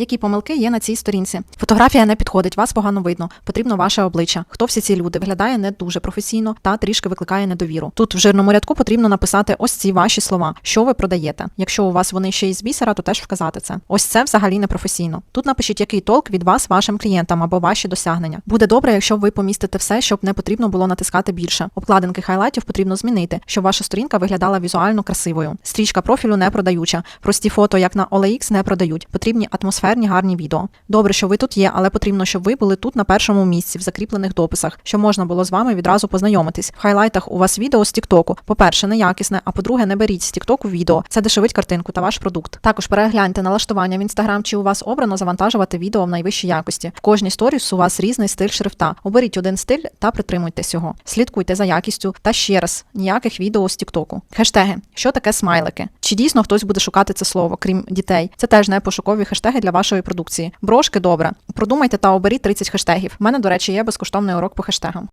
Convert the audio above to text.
Які помилки є на цій сторінці? Фотографія не підходить, вас погано видно. Потрібно ваше обличчя. Хто всі ці люди виглядає не дуже професійно та трішки викликає недовіру. Тут в жирному рядку потрібно написати ось ці ваші слова, що ви продаєте. Якщо у вас вони ще із бісера, то теж вказати це. Ось це взагалі не професійно. Тут напишіть, який толк від вас вашим клієнтам або ваші досягнення. Буде добре, якщо ви помістите все, щоб не потрібно було натискати більше. Обкладинки хайлайтів потрібно змінити, щоб ваша сторінка виглядала візуально красивою. Стрічка профілю не продаюча. Прості фото, як на OLX, не продають. Потрібні атмосферні гарні відео. Добре, що ви тут є, але потрібно, щоб ви були тут на першому місці в закріплених дописах, щоб можна було з вами відразу познайомитись. В хайлайтах у вас відео з Тіктоку. По-перше, неякісне, а по-друге, не беріть з Тіктоку відео. Це дешевить картинку та ваш продукт. Також перегляньте налаштування в інстаграм, чи у вас обрано завантажувати відео в найвищій якості. В кожній сторіс у вас різний стиль шрифта. Оберіть один стиль та притримуйтесь його. Слідкуйте за якістю та ще раз ніяких відео з Тіктоку. Хештеги. Що таке смайлики? Чи дійсно хтось буде шукати це слово, крім дітей? Це теж не пошукові хештеги для вашої продукції. Брошки добре. Продумайте та оберіть 30 хештегів. У мене, до речі, є безкоштовний урок по хештегам.